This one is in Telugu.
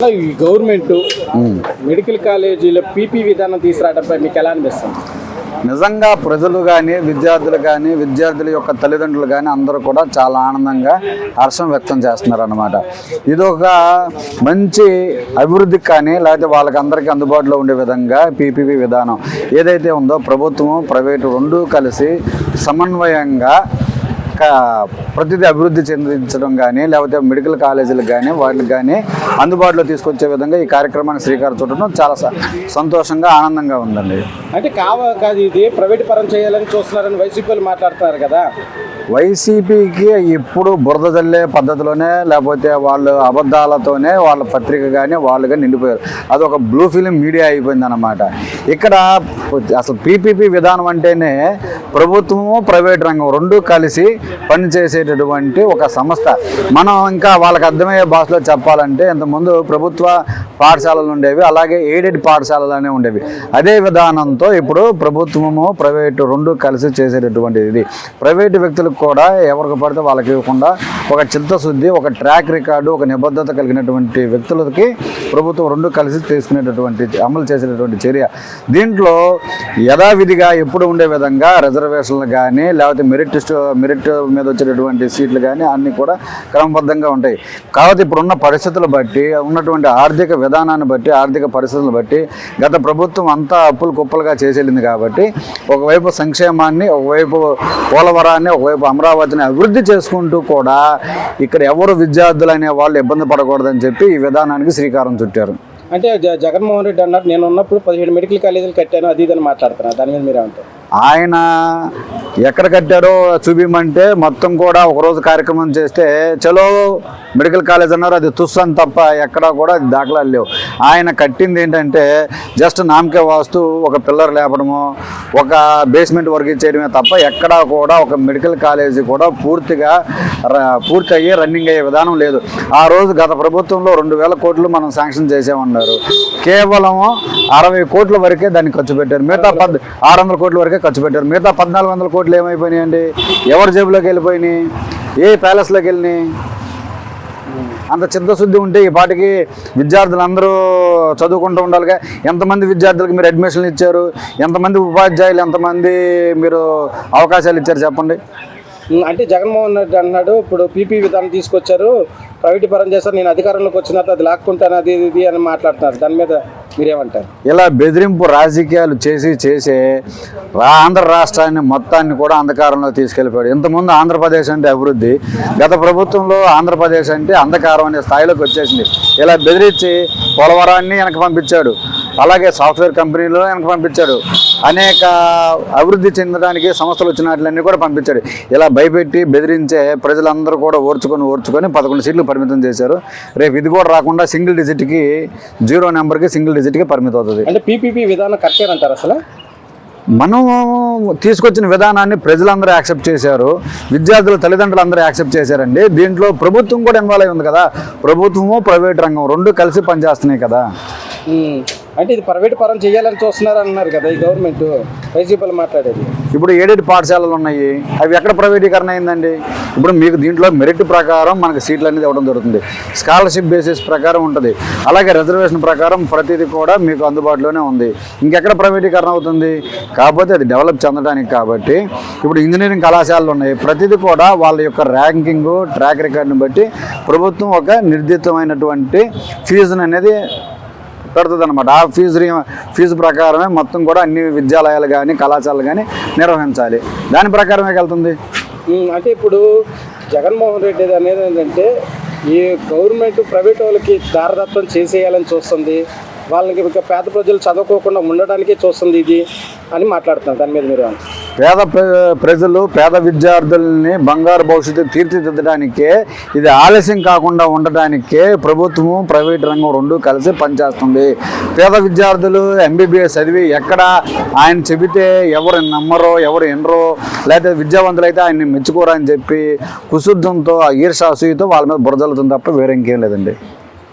ఈ గవర్నమెంట్ మెడికల్ కాలేజీలో పీపీ విధానం తీసుకురావడంపై మీకు ఎలా అనిపిస్తుంది? నిజంగా ప్రజలు కానీ విద్యార్థులు కానీ విద్యార్థుల యొక్క తల్లిదండ్రులు కానీ అందరూ కూడా చాలా ఆనందంగా హర్షం వ్యక్తం చేస్తున్నారు అనమాట ఇది ఒక మంచి అభివృద్ధికి కానీ లేకపోతే వాళ్ళకి అందరికీ అందుబాటులో ఉండే విధంగా పీపీపీ విధానం ఏదైతే ఉందో ప్రభుత్వము ప్రైవేటు రెండూ కలిసి సమన్వయంగా ప్రతిదీ అభివృద్ధి చెందించడం కానీ లేకపోతే మెడికల్ కాలేజీలకు కానీ వాటికి కానీ అందుబాటులో తీసుకొచ్చే విధంగా ఈ కార్యక్రమానికి శ్రీకారం చుట్టడం చాలా సంతోషంగా ఆనందంగా ఉందండి. అంటే కావ కాదు ఇది ప్రైవేట్ పరం చేయాలని చూస్తున్నారని వైసీపీలు మాట్లాడుతున్నారు కదా. వైసీపీకి ఇప్పుడు బురద జల్లే పద్ధతిలోనే లేకపోతే వాళ్ళు అబద్ధాలతోనే వాళ్ళ పత్రిక కానీ వాళ్ళుగా నిండిపోయారు. అది ఒక బ్లూ ఫిలిం మీడియా అయిపోయింది అనమాట ఇక్కడ అసలు పీపీపీ విధానం అంటేనే ప్రభుత్వము ప్రైవేట్ రంగం రెండు కలిసి పనిచేసేటటువంటి ఒక సంస్థ. మనం ఇంకా వాళ్ళకి అర్థమయ్యే భాషలో చెప్పాలంటే ఇంతకుముందు ప్రభుత్వ పాఠశాలలు ఉండేవి అలాగే ఎయిడెడ్ పాఠశాలలు ఉండేవి. అదే విధానంతో ఇప్పుడు ప్రభుత్వము ప్రైవేటు రెండు కలిసి చేసేటటువంటిది ఇది. ప్రైవేటు వ్యక్తులకు కూడా ఎవరికి పడితే వాళ్ళకి ఇవ్వకుండా ఒక చిత్తశుద్ధి ఒక ట్రాక్ రికార్డు ఒక నిబద్ధత కలిగినటువంటి వ్యక్తులకి ప్రభుత్వం రెండు కలిసి తీసుకునేటటువంటి అమలు చేసేటటువంటి చర్య. దీంట్లో యథావిధిగా ఎప్పుడు ఉండే విధంగా రిజర్వేషన్లు కానీ లేకపోతే మెరిట్ మెరిట్ మీద వచ్చేటటువంటి సీట్లు కానీ అన్నీ కూడా క్రమబద్ధంగా ఉంటాయి. కాబట్టి ఇప్పుడున్న పరిస్థితులు బట్టి ఉన్నటువంటి ఆర్థిక విధానాన్ని బట్టి ఆర్థిక పరిస్థితులను బట్టి గత ప్రభుత్వం అంతా అప్పులు కుప్పలుగా చేసేళ్ళింది కాబట్టి ఒకవైపు సంక్షేమాన్ని ఒకవైపు పోలవరాన్ని ఒకవైపు అమరావతిని అభివృద్ధి చేసుకుంటూ కూడా ఇక్కడ ఎవరు విద్యార్థులు అనే వాళ్ళు ఇబ్బంది పడకూడదని చెప్పి ఈ విధానానికి శ్రీకారం చుట్టారు. అంటే జగన్మోహన్ రెడ్డి అన్నారు నేను ఉన్నప్పుడు పదిహేడు మెడికల్ కాలేజీలు కట్టాను అది ఇది అని మాట్లాడుతున్నారు. దాని మీద మీరేమంటారు? ఆయన ఎక్కడ కట్టారో చూపించమంటే మొత్తం కూడా ఒకరోజు కార్యక్రమం చేస్తే చలో మెడికల్ కాలేజ్ అన్నారు అది తుస్సని తప్ప ఎక్కడా కూడా దాఖలాలు లేవు. ఆయన కట్టింది ఏంటంటే జస్ట్ నామకే వాస్తు ఒక పిల్లర్ లేపడము ఒక బేస్మెంట్ వర్క్ ఇచ్చేయడమే తప్ప ఎక్కడా కూడా ఒక మెడికల్ కాలేజీ కూడా పూర్తిగా పూర్తి అయ్యి రన్నింగ్ అయ్యే విధానం లేదు. ఆ రోజు గత ప్రభుత్వంలో రెండు వేల కోట్లు మనం శాంక్షన్ చేసామన్నారు కేవలం అరవై కోట్ల వరకే దాన్ని ఖర్చు పెట్టారు. మిగతా పద్ ఆరు వందల కోట్ల వరకే ఖర్చు పెట్టారు. మిగతా పద్నాలుగు వందల కోట్లు ఏమైపోయినాయండి? ఎవరి జేబులోకి వెళ్ళిపోయినాయి? ఏ ప్యాలెస్లోకి వెళ్ళినాయి? అంత చిత్తశుద్ధి ఉంటే ఈ పాటికి విద్యార్థులు అందరూ చదువుకుంటూ ఉండాలిగా. ఎంతమంది విద్యార్థులకు మీరు అడ్మిషన్లు ఇచ్చారు? ఎంతమంది ఉపాధ్యాయులు ఎంతమంది మీరు అవకాశాలు ఇచ్చారు చెప్పండి? అంటే జగన్మోహన్ రెడ్డి అన్నాడు ఇప్పుడు పీపీ విధానం తీసుకొచ్చారు. ప్రైవేట్ పరం చేస్తారు నేను అధికారంలోకి వచ్చిన తర్వాత అది లాక్కుంటాను అది ఇది, ఇది అని మాట్లాడుతున్నారు. దాని మీద మీరేమంటారు? ఇలా బెదిరింపు రాజకీయాలు చేసి చేసే ఆంధ్ర రాష్ట్రాన్ని మొత్తాన్ని కూడా అంధకారంలో తీసుకెళ్ళిపోయాడు. ఇంతకుముందు ఆంధ్రప్రదేశ్ అంటే అభివృద్ధి గత ప్రభుత్వంలో ఆంధ్రప్రదేశ్ అంటే అంధకారం అనే స్థాయిలోకి వచ్చేసింది. ఇలా బెదిరించి పోలవరాన్ని వెనక పంపించాడు. అలాగే సాఫ్ట్వేర్ కంపెనీలు వెనక పంపించాడు. అనేక అభివృద్ధి చెందడానికి సంస్థలు వచ్చిన వాటిలన్నీ కూడా పంపించాడు. ఇలా భయపెట్టి బెదిరించే ప్రజలందరూ కూడా ఓర్చుకొని ఓర్చుకొని పదకొండు సీట్లు పరిమితం చేశారు. రేపు ఇది కూడా రాకుండా సింగిల్ డిజిట్కి జీరో నెంబర్కి సింగిల్ డిజిట్కి పరిమితం అవుతుంది. అంటే పీపీపీ విధానం కరెక్టే అంటారు అసలు? మనం తీసుకొచ్చిన విధానాన్ని ప్రజలందరూ యాక్సెప్ట్ చేశారు. విద్యార్థుల తల్లిదండ్రులు అందరూ యాక్సెప్ట్ చేశారండి. దీంట్లో ప్రభుత్వం కూడా ఇన్వాల్వ్ అయి ఉంది కదా. ప్రభుత్వము ప్రైవేట్ రంగం రెండు కలిసి పనిచేస్తున్నాయి కదా. అంటే ఇది ప్రైవేట్ పరం చేయాలని చూస్తున్నారు అన్నారు కదా ఈ గవర్నమెంట్. వైసీపీలు మాట్లాడేది. ఇప్పుడు ఏడేడు పాఠశాలలు ఉన్నాయి. అవి ఎక్కడ ప్రైవేటీకరణ అయిందండి? ఇప్పుడు మీకు దీంట్లో మెరిట్ ప్రకారం మనకు సీట్లు అనేది ఇవ్వడం జరుగుతుంది. స్కాలర్షిప్ బేసిస్ ప్రకారం ఉంటుంది. అలాగే రిజర్వేషన్ ప్రకారం ప్రతిదీ కూడా మీకు అందుబాటులోనే ఉంది. ఇంకెక్కడ ప్రైవేటీకరణ అవుతుంది? కాకపోతే అది డెవలప్ చెందడానికి కాబట్టి ఇప్పుడు ఇంజనీరింగ్ కళాశాలలు ఉన్నాయి. ప్రతిదీ కూడా వాళ్ళ యొక్క ర్యాంకింగ్ ట్రాక్ రికార్డుని బట్టి ప్రభుత్వం ఒక నిర్దితమైనటువంటి ఫీజును అనేది పెడుతుంది అనమాట ఆ ఫీజు ఫీజు ప్రకారమే మొత్తం కూడా అన్ని విద్యాలయాలు కానీ కళాశాలలు కానీ నిర్వహించాలి. దాని ప్రకారమే వెళ్తుంది? అంటే ఇప్పుడు జగన్మోహన్ రెడ్డి అనేది ఏంటంటే ఈ గవర్నమెంట్ ప్రైవేట్ వాళ్ళకి దారదత్వం చేసేయాలని చూస్తుంది. వాళ్ళకి ఇంకా పేద ప్రజలు చదువుకోకుండా ఉండడానికి చూస్తుంది ఇది అని మాట్లాడుతున్నారు. దాని మీద మీరు పేద ప్ర- ప్రజలు పేద విద్యార్థుల్ని బంగారు భవిష్యత్తు తీర్చిదిద్దడానికే ఇది ఆలస్యం కాకుండా ఉండడానికే ప్రభుత్వము ప్రైవేట్ రంగం రెండు కలిసి పనిచేస్తుంది. పేద విద్యార్థులు ఎంబీబీఎస్ చదివి ఎక్కడ ఆయన చెబితే ఎవరు నమ్మరో ఎవరు వినరో లేకపోతే విద్యావంతులైతే ఆయన్ని మెచ్చుకోరని చెప్పి కుశుద్ధంతో ఈర్షాసూయతో వాళ్ళ మీద బురజలుతుంది తప్ప వేరే ఇంకేం లేదండి.